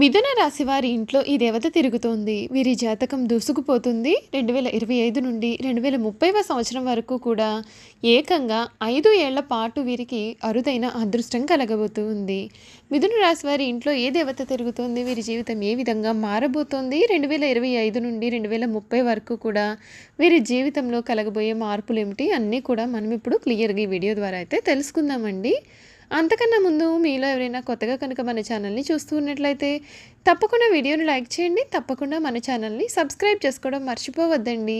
మిథున రాశి వారి ఇంట్లో ఈ దేవత తిరుగుతోంది. వీరి జాతకం దూసుకుపోతుంది. రెండు వేల ఇరవై ఐదు నుండి రెండు వేల ముప్పైవ సంవత్సరం వరకు కూడా ఏకంగా ఐదు ఏళ్ళ పాటు వీరికి అరుదైన అదృష్టం కలగబోతుంది. మిథున రాశి వారి ఇంట్లో ఏ దేవత తిరుగుతోంది? వీరి జీవితం ఏ విధంగా మారబోతోంది? రెండు వేల ఇరవై ఐదు నుండి రెండు వేల ముప్పై వరకు కూడా వీరి జీవితంలో కలగబోయే మార్పులు ఏమిటి? అన్నీ కూడా మనం ఇప్పుడు క్లియర్గా ఈ వీడియో ద్వారా అయితే తెలుసుకుందామండి. అంతకన్నా ముందు మీలో ఎవరైనా కొత్తగా కనుక మన ఛానల్ని చూస్తూ ఉన్నట్లయితే తప్పకుండా వీడియోని లైక్ చేయండి. తప్పకుండా మన ఛానల్ని సబ్స్క్రైబ్ చేసుకోవడం మర్చిపోవద్దండి.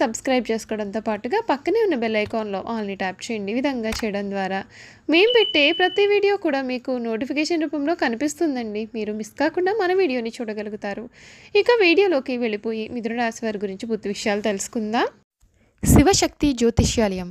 సబ్స్క్రైబ్ చేసుకోవడంతో పాటుగా పక్కనే ఉన్న బెల్ ఐకాన్లో ఆల్ని ట్యాప్ చేయండి. ఈ విధంగా చేయడం ద్వారా మేము పెట్టే ప్రతి వీడియో కూడా మీకు నోటిఫికేషన్ రూపంలో కనిపిస్తుందండి. మీరు మిస్ కాకుండా మన వీడియోని చూడగలుగుతారు. ఇక వీడియోలోకి వెళ్ళిపోయి మిథున రాశి వారి గురించి పూర్తి విషయాలు తెలుసుకుందాం. శివశక్తి జ్యోతిష్యాలయం.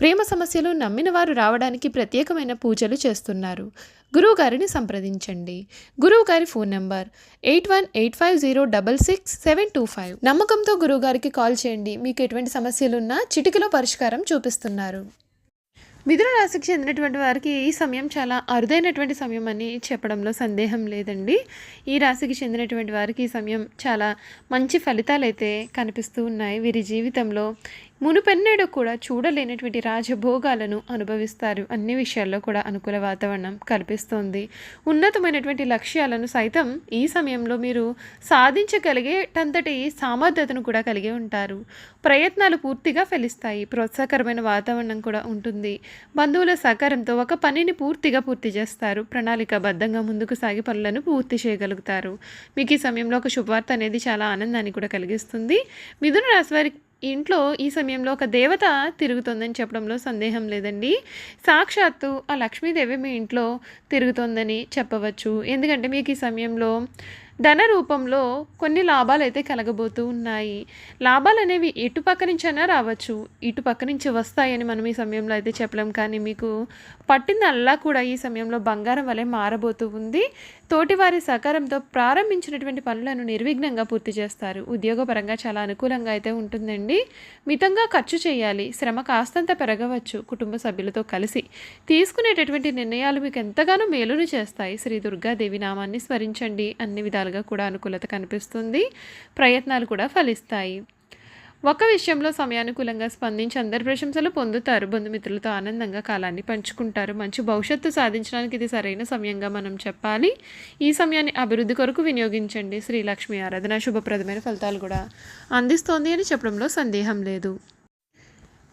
ప్రేమ సమస్యలు నమ్మిన వారు రావడానికి ప్రత్యేకమైన పూజలు చేస్తున్నారు. గురువు గారిని సంప్రదించండి. గురువు గారి phone number eight one eight five zero double six seven two five. నమ్మకంతో గురువు గారికి కాల్ చేయండి. మీకు ఎటువంటి సమస్యలున్నా చిటికలో పరిష్కారం చూపిస్తున్నారు. మిథున రాశికి చెందినటువంటి వారికి ఈ సమయం చాలా అరుదైనటువంటి సమయం అని చెప్పడంలో సందేహం లేదండి. ఈ రాశికి చెందినటువంటి వారికి ఈ సమయం చాలా మంచి ఫలితాలు అయితే కనిపిస్తూ ఉన్నాయి. వీరి జీవితంలో మునుపెన్నడూ కూడా చూడలేనటువంటి రాజభోగాలను అనుభవిస్తారు. అన్ని విషయాల్లో కూడా అనుకూల వాతావరణం కల్పిస్తోంది. ఉన్నతమైనటువంటి లక్ష్యాలను సైతం ఈ సమయంలో మీరు సాధించగలిగేటంతటి సామర్థ్యతను కూడా కలిగి ఉంటారు. ప్రయత్నాలు పూర్తిగా ఫలిస్తాయి. ప్రోత్సాహకరమైన వాతావరణం కూడా ఉంటుంది. బంధువుల సహకారంతో ఒక పనిని పూర్తిగా పూర్తి చేస్తారు. ప్రణాళికాబద్ధంగా ముందుకు సాగి పనులను పూర్తి చేయగలుగుతారు. మీకు ఈ సమయంలో ఒక శుభవార్త అనేది చాలా ఆనందాన్ని కూడా కలిగిస్తుంది. మిథున రాశి వారి ఇంట్లో ఈ సమయంలో ఒక దేవత తిరుగుతోందని చెప్పడంలో సందేహం లేదండి. సాక్షాత్తు ఆ లక్ష్మీదేవి మీ ఇంట్లో తిరుగుతోందని చెప్పవచ్చు. ఎందుకంటే మీకు ఈ సమయంలో ధన రూపంలో కొన్ని లాభాలు అయితే కలగబోతూ ఉన్నాయి. లాభాలు అనేవి ఎటు పక్క నుంచైనా రావచ్చు. ఇటు పక్క నుంచి వస్తాయని మనం ఈ సమయంలో అయితే చెప్పలేం. కానీ మీకు పట్టిందల్లా కూడా ఈ సమయంలో బంగారం వలె మారబోతూ ఉంది. తోటివారి సహకారంతో ప్రారంభించినటువంటి పనులను నిర్విఘ్నంగా పూర్తి చేస్తారు. ఉద్యోగపరంగా చాలా అనుకూలంగా అయితే ఉంటుందండి. మితంగా ఖర్చు చేయాలి. శ్రమ కాస్తంత పెరగవచ్చు. కుటుంబ సభ్యులతో కలిసి తీసుకునేటటువంటి నిర్ణయాలు మీకు ఎంతగానో మేలును చేస్తాయి. శ్రీ దుర్గాదేవి నామాన్ని స్మరించండి. అన్ని విధాలు విధాలుగా కూడా అనుకూలత కనిపిస్తుంది. ప్రయత్నాలు కూడా ఫలిస్తాయి. ఒక విషయంలో సమయానుకూలంగా స్పందించి అందరి ప్రశంసలు పొందుతారు. బంధుమిత్రులతో ఆనందంగా కాలాన్ని పంచుకుంటారు. మంచి భవిష్యత్తు సాధించడానికి ఇది సరైన సమయంగా మనం చెప్పాలి. ఈ సమయాన్ని అభివృద్ధి కొరకు వినియోగించండి. శ్రీ లక్ష్మి ఆరాధన శుభప్రదమైన ఫలితాలు కూడా అందిస్తోంది అని చెప్పడంలో సందేహం లేదు.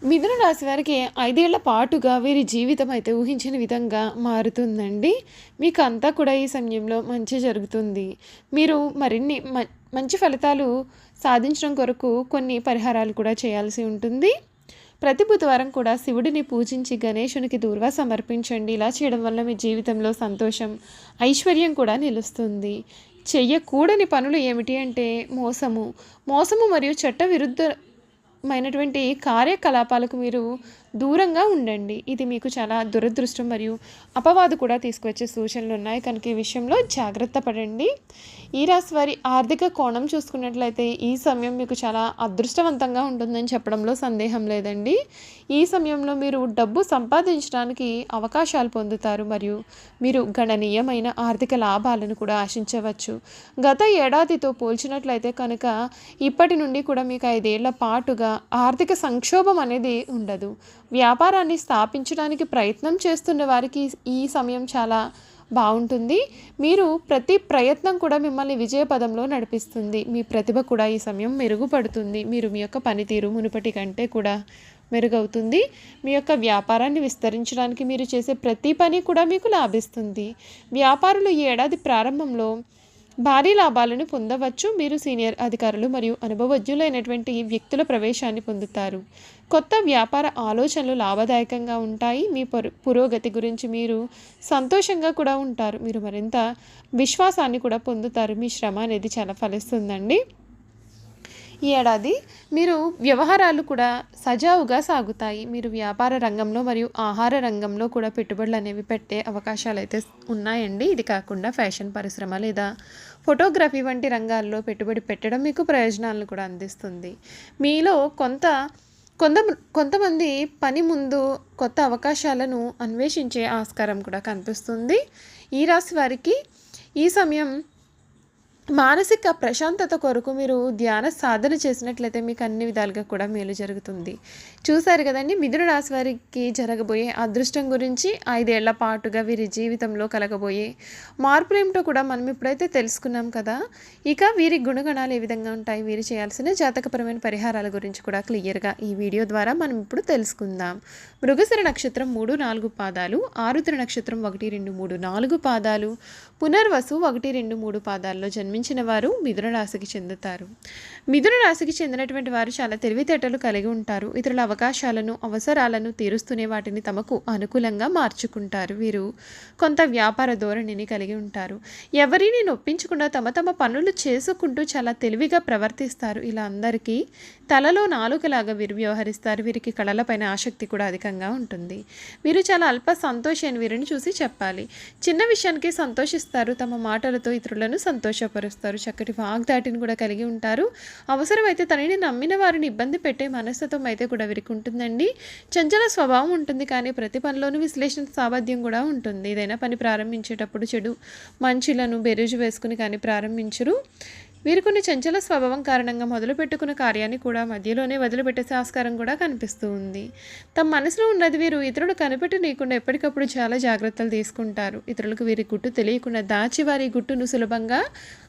మిథున రాశి వారికి ఐదేళ్ళ పాటుగా వీరి జీవితం అయితే ఊహించిన విధంగా మారుతుందండి. మీకు అంతా కూడా ఈ సమయంలో మంచి జరుగుతుంది. మీరు మరిన్ని మంచి ఫలితాలు సాధించడం కొరకు కొన్ని పరిహారాలు కూడా చేయాల్సి ఉంటుంది. ప్రతి బుధవారం కూడా శివుడిని పూజించి గణేశునికి దూర్వా సమర్పించండి. ఇలా చేయడం వల్ల మీ జీవితంలో సంతోషం ఐశ్వర్యం కూడా నిలుస్తుంది. చెయ్యకూడని పనులు ఏమిటి అంటే మోసము. మోసము మరియు చట్ట విరుద్ధ మైనటువంటి కార్యకలాపాలకు మీరు దూరంగా ఉండండి. ఇది మీకు చాలా దురదృష్టం మరియు అపవాదు కూడా తీసుకువచ్చే సూచనలు ఉన్నాయి. కనుక ఈ విషయంలో జాగ్రత్త పడండి. ఈ రాశి వారి ఆర్థిక కోణం చూసుకున్నట్లయితే ఈ సమయం మీకు చాలా అదృష్టవంతంగా ఉంటుందని చెప్పడంలో సందేహం లేదండి. ఈ సమయంలో మీరు డబ్బు సంపాదించడానికి అవకాశాలు పొందుతారు మరియు మీరు గణనీయమైన ఆర్థిక లాభాలను కూడా ఆశించవచ్చు. గత ఏడాదితో పోల్చినట్లయితే కనుక ఇప్పటి నుండి కూడా మీకు ఐదేళ్ళ పాటుగా ఆర్థిక సంక్షోభం అనేది ఉండదు. వ్యాపారాన్ని స్థాపించడానికి ప్రయత్నం చేస్తున్న వారికి ఈ సమయం చాలా బాగుంటుంది. మీరు ప్రతి ప్రయత్నం కూడా మిమ్మల్ని విజయపదంలో నడిపిస్తుంది. మీ ప్రతిభ కూడా ఈ సమయం మెరుగుపడుతుంది. మీరు మీ యొక్క పనితీరు మునుపటి కంటే కూడా మెరుగవుతుంది. మీ యొక్క వ్యాపారాన్ని విస్తరించడానికి మీరు చేసే ప్రతి పని కూడా మీకు లాభిస్తుంది. వ్యాపారులు ఈ ఏడాది ప్రారంభంలో భారీ లాభాలను పొందవచ్చు. మీరు సీనియర్ అధికారులు మరియు అనుభవజ్ఞులైనటువంటి వ్యక్తుల ప్రవేశాన్ని పొందుతారు. కొత్త వ్యాపార ఆలోచనలు లాభదాయకంగా ఉంటాయి. మీ పురో- పురోగతి గురించి మీరు సంతోషంగా కూడా ఉంటారు. మీరు మరింత విశ్వాసాన్ని కూడా పొందుతారు. మీ శ్రమ అనేది చాలా ఫలిస్తుందండి. ఈ ఏడాది మీరు వ్యవహారాలు కూడా సజావుగా సాగుతాయి. మీరు వ్యాపార రంగంలో మరియు ఆహార రంగంలో కూడా పెట్టుబడులు అనేవి పెట్టే అవకాశాలు అయితే ఉన్నాయండి. ఇది కాకుండా ఫ్యాషన్ పరిశ్రమ లేదా ఫోటోగ్రఫీ వంటి రంగాల్లో పెట్టుబడి పెట్టడం మీకు ప్రయోజనాలను కూడా అందిస్తుంది. మీలో కొంత కొంత కొంతమంది పని ముందు కొత్త అవకాశాలను అన్వేషించే ఆస్కారం కూడా కనిపిస్తుంది. ఈ రాశి వారికి ఈ సమయం మానసిక ప్రశాంతత కొరకు మీరు ధ్యాన సాధన చేసినట్లయితే మీకు అన్ని విధాలుగా కూడా మేలు జరుగుతుంది. చూశారు కదండి మిథున రాశి వారికి జరగబోయే అదృష్టం గురించి ఐదేళ్ళ పాటుగా వీరి జీవితంలో కలగబోయే మార్పులేమిటో కూడా మనం ఇప్పుడైతే తెలుసుకున్నాం కదా. ఇక వీరి గుణగణాలు ఏ విధంగా ఉంటాయి వీరు చేయాల్సిన జాతకపరమైన పరిహారాల గురించి కూడా క్లియర్గా ఈ వీడియో ద్వారా మనం ఇప్పుడు తెలుసుకుందాం. మృగసర నక్షత్రం మూడు నాలుగు పాదాలు ఆరుద్ర నక్షత్రం ఒకటి రెండు మూడు నాలుగు పాదాలు పునర్వసు ఒకటి రెండు మూడు పాదాల్లో జన్మించిన వారు మిథున రాశికి చెందుతారు. మిథున రాశికి చెందినటువంటి వారు చాలా తెలివితేటలు కలిగి ఉంటారు. ఇతరుల అవకాశాలను అవసరాలను తీరుస్తూనే వాటిని తమకు అనుకూలంగా మార్చుకుంటారు. వీరు కొంత వ్యాపార ధోరణిని కలిగి ఉంటారు. ఎవరిని నొప్పించకుండా తమ తమ పనులు చేసుకుంటూ చాలా తెలివిగా ప్రవర్తిస్తారు. ఇలా అందరికీ తలలో నాలుకలాగా వీరు వ్యవహరిస్తారు. వీరికి కళలపైన ఆసక్తి కూడా అధికంగా ఉంటుంది. వీరు చాలా అల్ప సంతోషి అని వీరిని చూసి చెప్పాలి. చిన్న విషయానికి సంతోషిస్తారు. తమ మాటలతో ఇతరులను సంతోషపరు సంతోషపరుస్తారు చక్కటి వాగ్దాటిని కూడా కలిగి ఉంటారు. అవసరమైతే తనని నమ్మిన వారిని ఇబ్బంది పెట్టే మనస్తత్వం అయితే కూడా వీరికి ఉంటుందండి. చంచల స్వభావం ఉంటుంది కానీ ప్రతి పనిలోనూ విశ్లేషణ సామర్థ్యం కూడా ఉంటుంది. ఏదైనా పని ప్రారంభించేటప్పుడు చెడు మంచులను బెరుజు వేసుకుని కానీ ప్రారంభించరు. వీరు కొన్ని చంచల స్వభావం కారణంగా మొదలుపెట్టుకున్న కార్యాన్ని కూడా మధ్యలోనే వదిలిపెట్టేసే ఆస్కారం కూడా కనిపిస్తూ ఉంది. తమ మనసులో ఉన్నది వీరు ఇతరులు కనిపెట్టి నీకుండా ఎప్పటికప్పుడు చాలా జాగ్రత్తలు తీసుకుంటారు. ఇతరులకు వీరి గుట్టు తెలియకుండా దాచి వారి గుట్టును సులభంగా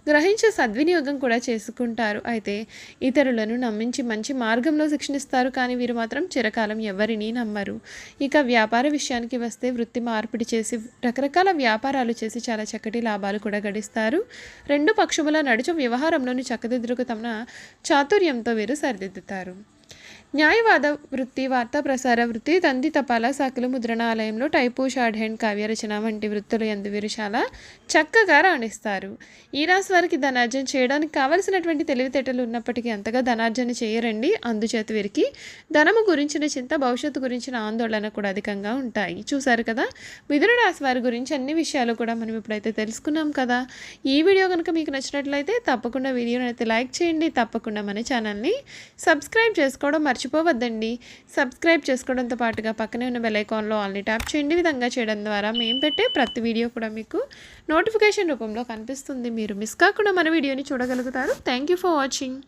గ్రహించే సద్వినియోగం కూడా చేసుకుంటారు. అయితే ఇతరులను నమ్మించి మంచి మార్గంలో శిక్షణిస్తారు కానీ వీరు మాత్రం చిరకాలం ఎవరిని నమ్మరు. ఇక వ్యాపార విషయానికి వస్తే వృత్తి మార్పిడి చేసి రకరకాల వ్యాపారాలు చేసి చాలా చక్కటి లాభాలు కూడా గడిస్తారు. రెండు పక్షముల నడుచు వ్యవహారం వ్యవహారంలోని చక్కదిద్దుకు తమ చాతుర్యంతో వీరు సరిదిద్దుతారు. న్యాయవాద వృత్తి వార్తా ప్రసార వృత్తి తంది తపాలా శాఖలు ముద్రణాలయంలో టైపు షార్ట్ హ్యాండ్ కావ్యరచన వంటి వృత్తులు ఎందు విరుషాల చాలా చక్కగా రాణిస్తారు. ఈ రాశి వారికి ధనార్జన చేయడానికి కావలసినటువంటి తెలివితేటలు ఉన్నప్పటికీ అంతగా ధనార్జన చేయరండి. అందుచేత వీరికి ధనము గురించిన చింత భవిష్యత్తు గురించిన ఆందోళన కూడా అధికంగా ఉంటాయి. చూశారు కదా? మిథున రాశి వారి గురించి అన్ని విషయాలు కూడా మనం ఇప్పుడైతే తెలుసుకున్నాం కదా? ఈ వీడియో కనుక మీకు నచ్చినట్లయితే తప్పకుండా వీడియోని అయితే లైక్ చేయండి. తప్పకుండా మన ఛానల్ని సబ్స్క్రైబ్ చేసుకోవడం మర్చిపోవద్దండి. సబ్స్క్రైబ్ చేసుకోవడంతో పాటుగా పక్కనే ఉన్న బెల్ ఐకాన్లో ఆల్ని ట్యాప్ చేయండి. విధంగా చేయడం ద్వారా మేము పెట్టే ప్రతి వీడియో కూడా మీకు నోటిఫికేషన్ రూపంలో కనిపిస్తుంది. మీరు మిస్ కాకుండా మన వీడియోని చూడగలుగుతారు. Thank you for watching